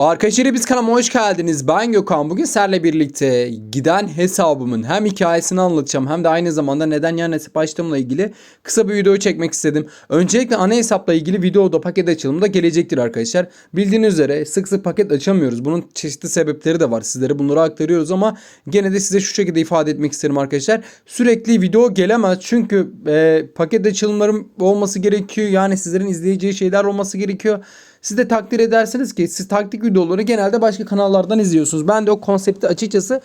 Arkadaşlar biz kanalıma hoş geldiniz. Ben Gökhan. Bugün sizlerle birlikte giden hesabımın hem hikayesini anlatacağım hem de aynı zamanda neden yan hesap açtığımla ilgili kısa bir video çekmek istedim. Öncelikle ana hesapla ilgili videoda paket açılımı da gelecektir arkadaşlar. Bildiğiniz üzere sık sık paket açamıyoruz. Bunun çeşitli sebepleri de var. Sizlere bunları aktarıyoruz ama gene de size şu şekilde ifade etmek isterim arkadaşlar. Sürekli video gelemez çünkü e, paket açılımlarım olması gerekiyor. Yani sizlerin izleyeceği şeyler olması gerekiyor. Siz de takdir edersiniz ki siz taktik videoları genelde başka kanallardan izliyorsunuz. Ben de o konsepti açıkçası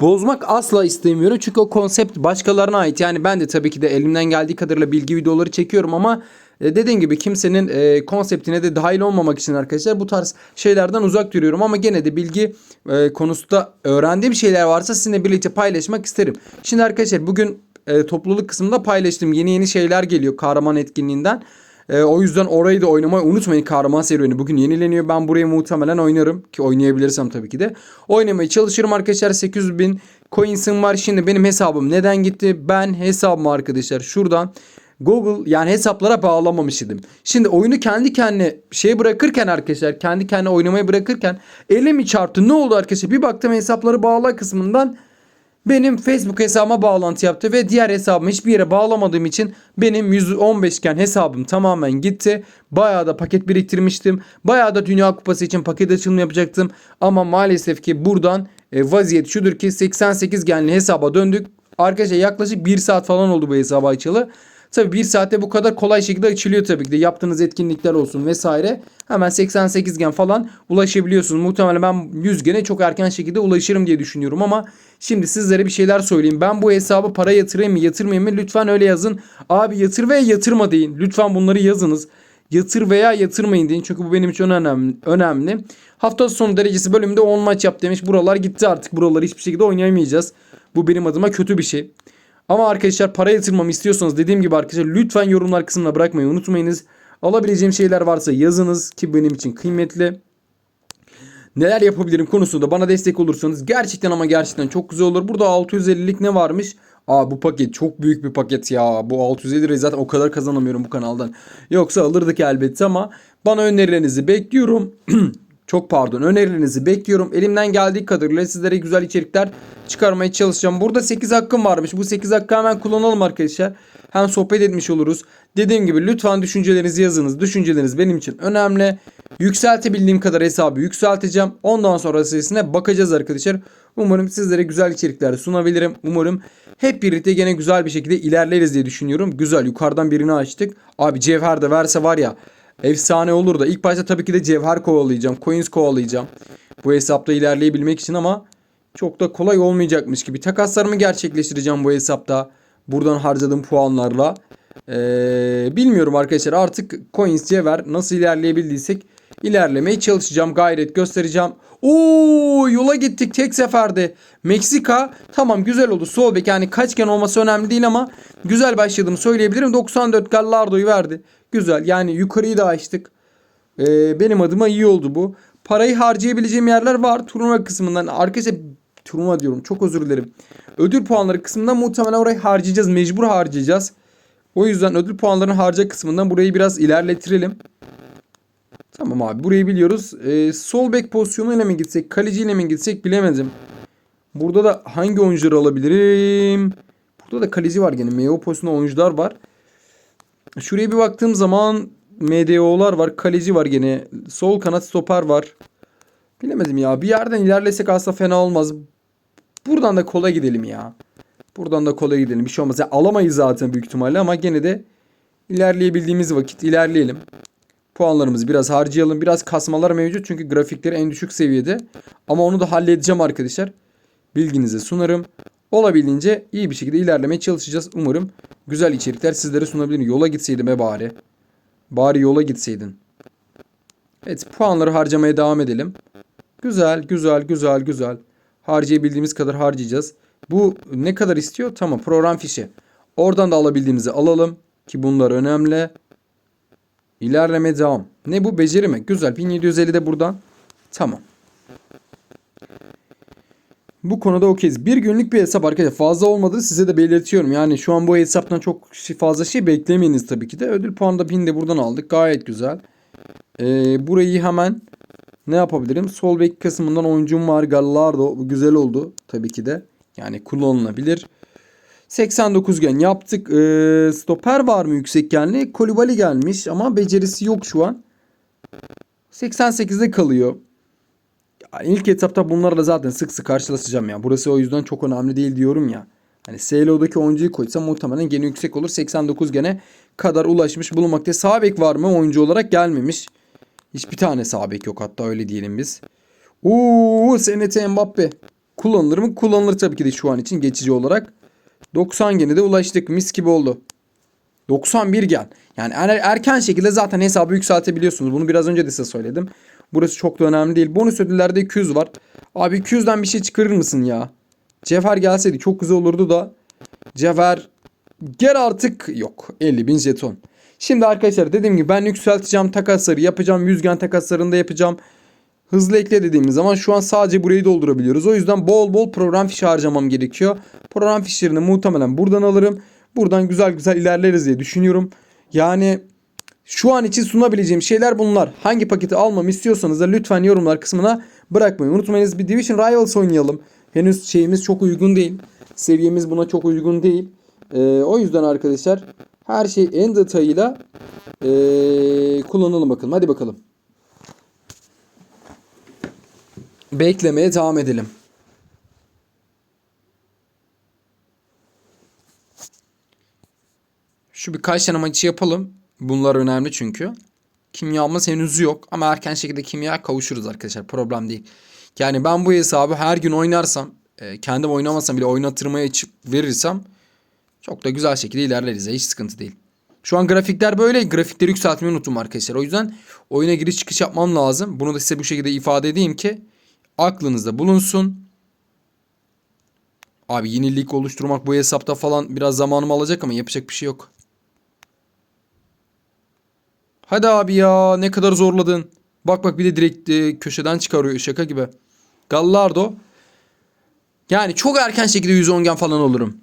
bozmak asla istemiyorum. Çünkü o konsept başkalarına ait. Yani ben de tabii ki de elimden geldiği kadarıyla bilgi videoları çekiyorum ama e, dediğim gibi kimsenin e, konseptine de dahil olmamak için arkadaşlar bu tarz şeylerden uzak duruyorum. Ama gene de bilgi e, konusunda öğrendiğim şeyler varsa sizinle birlikte paylaşmak isterim. Şimdi arkadaşlar bugün e, topluluk kısmında paylaştım. Yeni yeni şeyler geliyor kahraman etkinliğinden. Ee, o yüzden orayı da oynamayı unutmayın. Kahraman serüveni bugün yenileniyor. Ben burayı muhtemelen oynarım. Ki oynayabilirsem tabii ki de. Oynamaya çalışırım arkadaşlar. 800 bin coins'im var. Şimdi benim hesabım neden gitti? Ben hesabımı arkadaşlar şuradan Google yani hesaplara bağlamamış idim. Şimdi oyunu kendi kendine şey bırakırken arkadaşlar kendi kendine oynamayı bırakırken elim çarptı. Ne oldu arkadaşlar? Bir baktım hesapları bağla kısmından benim Facebook hesabıma bağlantı yaptı ve diğer hesabımı hiçbir yere bağlamadığım için benim 115 iken hesabım tamamen gitti. Bayağı da paket biriktirmiştim. Bayağı da Dünya Kupası için paket açılımı yapacaktım. Ama maalesef ki buradan e, vaziyet şudur ki 88 genli hesaba döndük. Arkadaşlar yaklaşık 1 saat falan oldu bu hesabı açılı. Tabii bir saatte bu kadar kolay şekilde açılıyor tabii ki de. Yaptığınız etkinlikler olsun vesaire. Hemen 88 gen falan ulaşabiliyorsunuz. Muhtemelen ben 100 gene çok erken şekilde ulaşırım diye düşünüyorum ama şimdi sizlere bir şeyler söyleyeyim. Ben bu hesabı para yatırayım mı yatırmayayım mı lütfen öyle yazın. Abi yatır veya yatırma deyin. Lütfen bunları yazınız. Yatır veya yatırmayın deyin. Çünkü bu benim için önemli. önemli. Hafta sonu derecesi bölümünde 10 maç yap demiş. Buralar gitti artık. Buraları hiçbir şekilde oynayamayacağız. Bu benim adıma kötü bir şey. Ama arkadaşlar para yatırmamı istiyorsanız dediğim gibi arkadaşlar lütfen yorumlar kısmına bırakmayı unutmayınız. Alabileceğim şeyler varsa yazınız ki benim için kıymetli. Neler yapabilirim konusunda bana destek olursanız gerçekten ama gerçekten çok güzel olur. Burada 650'lik ne varmış? Aa bu paket çok büyük bir paket ya. Bu 650 lirayı zaten o kadar kazanamıyorum bu kanaldan. Yoksa alırdık elbette ama bana önerilerinizi bekliyorum. Çok pardon önerilerinizi bekliyorum. Elimden geldiği kadarıyla sizlere güzel içerikler çıkarmaya çalışacağım. Burada 8 hakkım varmış. Bu 8 hakkı hemen kullanalım arkadaşlar. Hem sohbet etmiş oluruz. Dediğim gibi lütfen düşüncelerinizi yazınız. Düşünceleriniz benim için önemli. Yükseltebildiğim kadar hesabı yükselteceğim. Ondan sonra sesine bakacağız arkadaşlar. Umarım sizlere güzel içerikler sunabilirim. Umarım hep birlikte gene güzel bir şekilde ilerleriz diye düşünüyorum. Güzel yukarıdan birini açtık. Abi cevher de verse var ya efsane olur da ilk başta tabii ki de cevher kovalayacağım. Coins kovalayacağım. Bu hesapta ilerleyebilmek için ama çok da kolay olmayacakmış gibi. Takaslarımı gerçekleştireceğim bu hesapta. Buradan harcadığım puanlarla. Ee, bilmiyorum arkadaşlar artık coins cevher nasıl ilerleyebildiysek ilerlemeye çalışacağım. Gayret göstereceğim. Oo yola gittik tek seferde. Meksika tamam güzel oldu. Sol bek yani kaçken olması önemli değil ama güzel başladığımı söyleyebilirim. 94 Gallardo'yu verdi. Güzel yani yukarıyı da açtık. Ee, benim adıma iyi oldu bu. Parayı harcayabileceğim yerler var. Turnuva kısmından. Arkadaşlar turnuva diyorum çok özür dilerim. Ödül puanları kısmından muhtemelen orayı harcayacağız. Mecbur harcayacağız. O yüzden ödül puanlarını harca kısmından burayı biraz ilerletirelim. Tamam abi burayı biliyoruz. Ee, sol bek pozisyonuyla mı gitsek, kaleciyle mi gitsek bilemedim. Burada da hangi oyuncuları alabilirim? Burada da kaleci var gene. MO pozisyonunda oyuncular var. Şuraya bir baktığım zaman MDO'lar var. Kaleci var gene. Sol kanat stoper var. Bilemedim ya. Bir yerden ilerlesek aslında fena olmaz. Buradan da kolay gidelim ya. Buradan da kolay gidelim. Bir şey olmaz. Yani alamayız zaten büyük ihtimalle ama gene de ilerleyebildiğimiz vakit ilerleyelim. Puanlarımızı biraz harcayalım. Biraz kasmalar mevcut çünkü grafikleri en düşük seviyede. Ama onu da halledeceğim arkadaşlar. Bilginize sunarım. Olabildiğince iyi bir şekilde ilerlemeye çalışacağız. Umarım güzel içerikler sizlere sunabilirim. Yola gitseydim be bari. Bari yola gitseydin. Evet puanları harcamaya devam edelim. Güzel güzel güzel güzel. Harcayabildiğimiz kadar harcayacağız. Bu ne kadar istiyor? Tamam program fişi. Oradan da alabildiğimizi alalım. Ki bunlar önemli. İlerleme devam. Ne bu? Beceri mi? Güzel. 1750 de buradan. Tamam. Bu konuda okeyiz. Bir günlük bir hesap arkadaşlar. Fazla olmadı size de belirtiyorum. Yani şu an bu hesaptan çok şey- fazla şey beklemeyiniz tabii ki de. Ödül puanı da 1000 de buradan aldık. Gayet güzel. Ee, burayı hemen Ne yapabilirim? Sol bek kısmından oyuncum var. Gallardo. Bu güzel oldu. Tabii ki de. Yani kullanılabilir. 89 gen yaptık. Ee, stoper var mı yüksek genli? Kolibali gelmiş ama becerisi yok şu an. 88'de kalıyor. Ya ilk etapta bunlarla zaten sık sık karşılaşacağım ya. Burası o yüzden çok önemli değil diyorum ya. Hani SLO'daki oyuncuyu koysam muhtemelen gene yüksek olur. 89 gene kadar ulaşmış bulunmakta. Sağ bek var mı? Oyuncu olarak gelmemiş. Hiçbir tane sağ bek yok hatta öyle diyelim biz. Uuu SNT Mbappe. Kullanılır mı? Kullanılır tabii ki de şu an için geçici olarak. 90 gene de ulaştık. Mis gibi oldu. 91 gen. Yani er- erken şekilde zaten hesabı yükseltebiliyorsunuz. Bunu biraz önce de size söyledim. Burası çok da önemli değil. Bonus ödüllerde 200 var. Abi 200'den bir şey çıkarır mısın ya? Cevher gelseydi çok güzel olurdu da. Cevher gel artık yok. 50 bin jeton. Şimdi arkadaşlar dediğim gibi ben yükselteceğim takasları yapacağım. Yüzgen takaslarını da yapacağım. Hızlı ekle dediğimiz zaman şu an sadece burayı doldurabiliyoruz. O yüzden bol bol program fişi harcamam gerekiyor. Program fişlerini muhtemelen buradan alırım. Buradan güzel güzel ilerleriz diye düşünüyorum. Yani şu an için sunabileceğim şeyler bunlar. Hangi paketi almamı istiyorsanız da lütfen yorumlar kısmına bırakmayın. Unutmayınız bir Division Rivals oynayalım. Henüz şeyimiz çok uygun değil. Seviyemiz buna çok uygun değil. Ee, o yüzden arkadaşlar her şey en detayıyla ee, kullanalım bakalım. Hadi bakalım. Beklemeye devam edelim. Şu birkaç tane maçı yapalım. Bunlar önemli çünkü. Kimyamız henüz yok ama erken şekilde kimya kavuşuruz arkadaşlar. Problem değil. Yani ben bu hesabı her gün oynarsam, e, kendim oynamasam bile oynatırmaya verirsem çok da güzel şekilde ilerleriz. Hiç sıkıntı değil. Şu an grafikler böyle. Grafikleri yükseltmeyi unuttum arkadaşlar. O yüzden oyuna giriş çıkış yapmam lazım. Bunu da size bu şekilde ifade edeyim ki aklınızda bulunsun. Abi yenilik oluşturmak bu hesapta falan biraz zamanımı alacak ama yapacak bir şey yok. Hadi abi ya ne kadar zorladın. Bak bak bir de direkt e, köşeden çıkarıyor şaka gibi. Gallardo. Yani çok erken şekilde 110 gen falan olurum.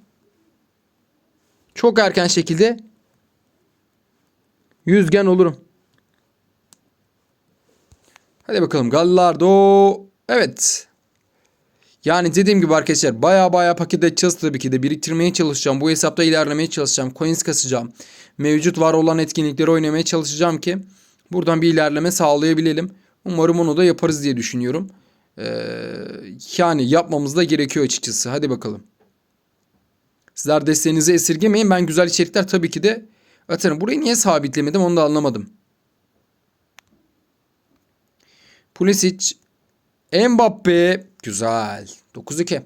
Çok erken şekilde 100 gen olurum. Hadi bakalım Gallardo. Evet. Yani dediğim gibi arkadaşlar baya baya paket edeceğiz tabii ki de biriktirmeye çalışacağım. Bu hesapta ilerlemeye çalışacağım. Coins kasacağım. Mevcut var olan etkinlikleri oynamaya çalışacağım ki buradan bir ilerleme sağlayabilelim. Umarım onu da yaparız diye düşünüyorum. Ee, yani yapmamız da gerekiyor açıkçası. Hadi bakalım. Sizler desteğinizi esirgemeyin. Ben güzel içerikler tabii ki de atarım. Burayı niye sabitlemedim onu da anlamadım. Pulisic, Mbappe. Güzel. 9-2.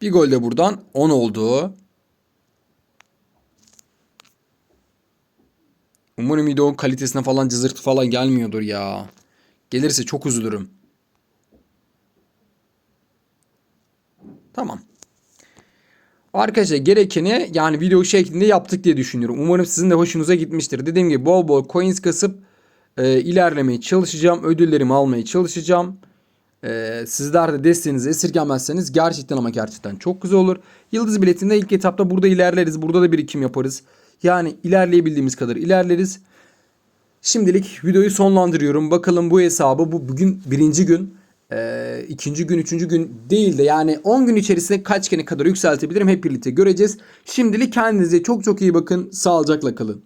Bir gol de buradan 10 oldu. Umarım video kalitesine falan cızırtı falan gelmiyordur ya. Gelirse çok üzülürüm. Tamam. Arkadaşlar gerekeni yani video şeklinde yaptık diye düşünüyorum. Umarım sizin de hoşunuza gitmiştir. Dediğim gibi bol bol coins kasıp e, ilerlemeye çalışacağım. Ödüllerimi almaya çalışacağım. E, sizler de desteğinizi esirgemezseniz gerçekten ama gerçekten çok güzel olur. Yıldız biletinde ilk etapta burada ilerleriz. Burada da birikim yaparız. Yani ilerleyebildiğimiz kadar ilerleriz. Şimdilik videoyu sonlandırıyorum. Bakalım bu hesabı bu bugün birinci gün. Ee, ikinci gün, üçüncü gün değil de yani 10 gün içerisinde kaç kere kadar yükseltebilirim hep birlikte göreceğiz. Şimdilik kendinize çok çok iyi bakın. Sağlıcakla kalın.